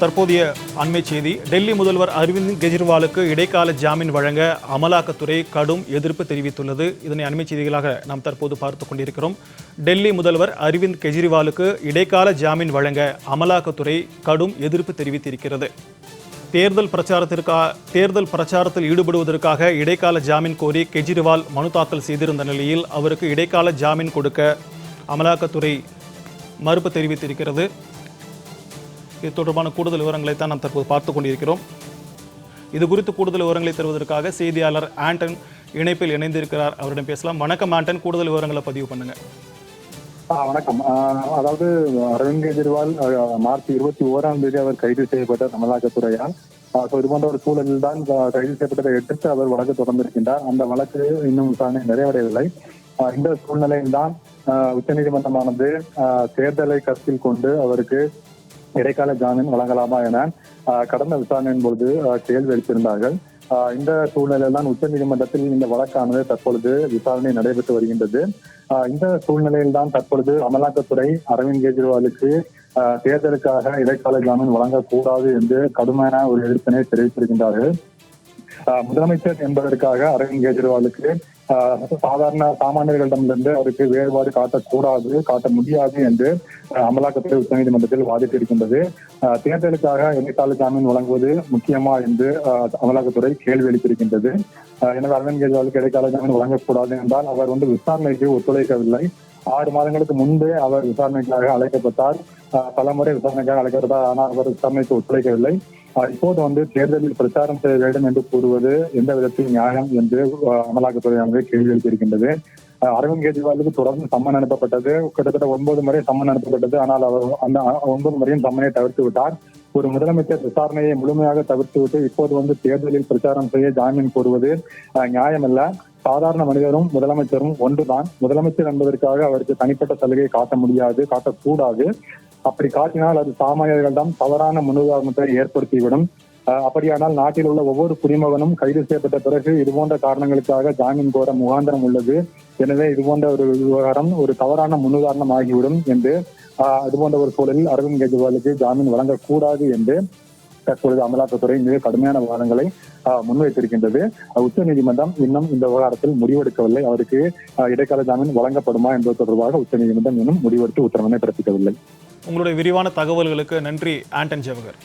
தற்போதைய அண்மை செய்தி. டெல்லி முதல்வர் அரவிந்த் கெஜ்ரிவாலுக்கு இடைக்கால ஜாமீன் வழங்க அமலாக்கத்துறை கடும் எதிர்ப்பு தெரிவித்துள்ளது. இதனை அண்மை செய்திகளாக நாம் தற்போது பார்த்து கொண்டிருக்கிறோம். டெல்லி முதல்வர் அரவிந்த் கெஜ்ரிவாலுக்கு இடைக்கால ஜாமீன் வழங்க அமலாக்கத்துறை கடும் எதிர்ப்பு தெரிவித்திருக்கிறது. தேர்தல் பிரச்சாரத்திற்காக தேர்தல் பிரச்சாரத்தில் ஈடுபடுவதற்காக இடைக்கால ஜாமீன் கோரி கெஜ்ரிவால் மனு தாக்கல் செய்திருந்த நிலையில் அவருக்கு இடைக்கால ஜாமீன் கொடுக்க அமலாக்கத்துறை மறுப்பு தெரிவித்திருக்கிறது. இது தொடர்பான கூடுதல் விவரங்களை தான் நாம் தற்போது பார்த்து கொண்டிருக்கிறோம். இது குறித்து கூடுதல் விவரங்களை தருவதற்காக செய்தியாளர் ஆண்டன் இணைப்பில் இணைந்திருக்கிறார். அவரிடம் பேசலாம். வணக்கம் ஆண்டன். கூடுதல் விவரங்களை பதிவு பண்ணுங்க. வணக்கம். அதாவது அரவிந்த் கெஜ்ரிவால் மார்ச் இருபத்தி ஓராம் தேதி அவர் கைது செய்யப்பட்டார் அமலாக்கத்துறையால் ஆ, இது போன்ற ஒரு சூழலில் தான் கைது செய்யப்பட்டதை எதிர்த்து அவர் வழக்கு தொடர்ந்திருக்கின்றார். அந்த வழக்கு இன்னும் விசாரணை நிறைவடையவில்லை. இந்த சூழ்நிலையில் தான் உச்சநீதிமன்றமானது தேர்தலை கருத்தில் கொண்டு அவருக்கு இடைக்கால ஜாமீன் வழங்கலாமா என கடந்த விசாரணையின் பொழுது கேள்வி எழுப்பியிருந்தார்கள். இந்த சூழ்நிலையில் தான் உச்சநீதிமன்றத்தில் இந்த வழக்கானது தற்பொழுது விசாரணை நடைபெற்று வருகின்றது. இந்த சூழ்நிலையில் தான் தற்பொழுது அமலாக்கத்துறை அரவிந்த் கெஜ்ரிவாலுக்கு தேர்தலுக்காக இடைக்கால ஜாமீன் வழங்கக்கூடாது என்று கடுமையான ஒரு எதிர்ப்பினை தெரிவித்திருக்கின்றார்கள். முதலமைச்சர் என்பதற்காக அரவிந்த் கெஜ்ரிவாலுக்கு சாதாரண சாமானியர்களிடமிருந்து அவருக்கு வேறுபாடு காட்டக்கூடாது காட்ட முடியாது என்று ஆ, அமலாக்கத்துறை உச்சநீதிமன்றத்தில் வாதிட்டிருக்கின்றது தேர்தலுக்காக இடைக்கால ஜாமீன் வழங்குவது முக்கியமா என்று அமலாக்கத்துறை கேள்வி எழுப்பியிருக்கின்றது. எனவே அரவிந்த் கெஜ்ரிவாலுக்கு இடைக்கால ஜாமீன் வழங்கக்கூடாது என்றால் அவர் வந்து விசாரணைக்கு ஒத்துழைக்கவில்லை. ஆறு மாதங்களுக்கு முன்பே அவர் விசாரணைக்காக அழைக்கப்பட்டார். பலமுறை பல முறை விசாரணைக்காக அழைக்கப்பட்டார். ஆனால் அவர் விசாரணைக்கு ஒத்துழைக்கவில்லை. இப்போது வந்து தேர்தலில் பிரச்சாரம் செய்ய வேண்டும் என்று கூறுவது எந்த விதத்தில் நியாயம் என்று அமலாக்கத்துறையானது கேள்வி எழுப்பியிருக்கின்றது. அரவிந்த் கெஜ்ரிவாலுக்கு தொடர்ந்து சம்மன் அனுப்பப்பட்டது. கிட்டத்தட்ட ஒன்பது முறை சம்மன் அனுப்பப்பட்டது. ஆனால் அவர் அந்த ஒன்பது முறையும் சம்மனை தவிர்த்து விட்டார். ஒரு முதலமைச்சர் விசாரணையை முழுமையாக தவிர்த்துவிட்டு இப்போது வந்து தேர்தலில் பிரச்சாரம் செய்ய ஜாமீன் கோருவது நியாயமல்ல. சாதாரண மனிதரும் முதலமைச்சரும் ஒன்றுதான். முதலமைச்சர் என்பதற்காக அவருக்கு தனிப்பட்ட சலுகை காட்ட முடியாது காட்டக்கூடாது. அப்படி காட்டினால் அது சாமானியர்களிடம் தவறான முன்னுதாரணத்தை ஏற்படுத்திவிடும். அப்படியானால் நாட்டில் உள்ள ஒவ்வொரு குடிமகனும் கைது செய்யப்பட்ட பிறகு இதுபோன்ற காரணங்களுக்காக ஜாமீன் கோர முகாந்திரம் உள்ளது. எனவே இதுபோன்ற ஒரு விவகாரம் ஒரு தவறான முன்னுதாரணம் ஆகிவிடும் என்று ஆஹ் ஒரு சூழலில் அரவிந்த் கெஜ்ரிவாலுக்கு ஜாமீன் வழங்கக்கூடாது என்று தற்பொழுது அமலாக்கத்துறை மிக கடுமையான வாதங்களை ஆஹ், முன்வைத்திருக்கின்றது. உச்ச நீதிமன்றம் இன்னும் இந்த விவகாரத்தில் முடிவெடுக்கவில்லை. அவருக்கு இடைக்கால ஜாமீன் வழங்கப்படுமா என்பது தொடர்பாக உச்ச நீதிமன்றம் இன்னும் முடிவெடுத்து உத்தரவினை பிறப்பிக்கவில்லை. உங்களுடைய விரிவான தகவல்களுக்கு நன்றி ஆண்டன் ஜவகர்